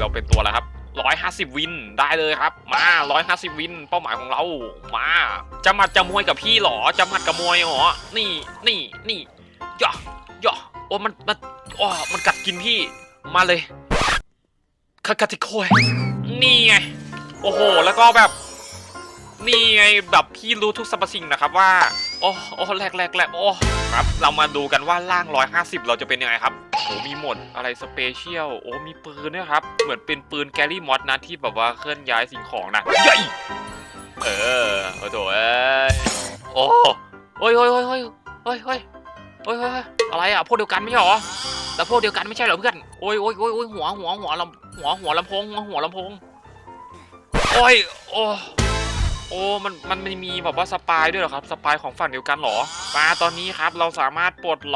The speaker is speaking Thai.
เราเป็นตัวแล้วครับร้อยห้าสิบวินได้เลยครับ มาร้อยห้าสิบวินเป้าหมายของเรา มาจะมัดจะมวยกับพี่เหรอจะมัดกับมวยเหรอนี่นี่นี่ย่อย่อโอ้มันมันโอ้มันกัดกินพี่มาเลยคากาติโคยนี่ไงโอ้โห แล้วก็แบบ นี่ไงแบบพี่รู้ทุกสรรพสิ่งนะครับว่าโอ้โอ้แหลกแหลกแหลกโอ้ครับ เรามาดูกันว่าล่าง 150 เราจะเป็นยังไงครับโอ้มีหมดอะไรสเปเชียลโอ้มีปืนนะครับ เหมือนเป็นปืนแกลลี่มอสนะที่แบบว่าเคลื่อนย้ายสิ่งของนะใหญ่เออโอ้โถเอ้ยโอ้โอ้ยโอ้ยโอ้ยโอ้ยโอ้ยโอ้ยโอ้ยอะไรอะพวกเดียวกันไม่ใช่หรอแต่พวกเดียวกันไม่ใช่เหรอเพื่อนโอ้ยโอ้ยโอ้ยหัวหัวหัวลำหัวหัวลำโพงหัวหัวลำโพงโอ้ยโอ้ โอ้มันมันมีแบบว่าสปายด้วยเหรอครับ สปายของฝั่งเดียวกันเหรอมาตอนนี้ครับเราสามารถปลด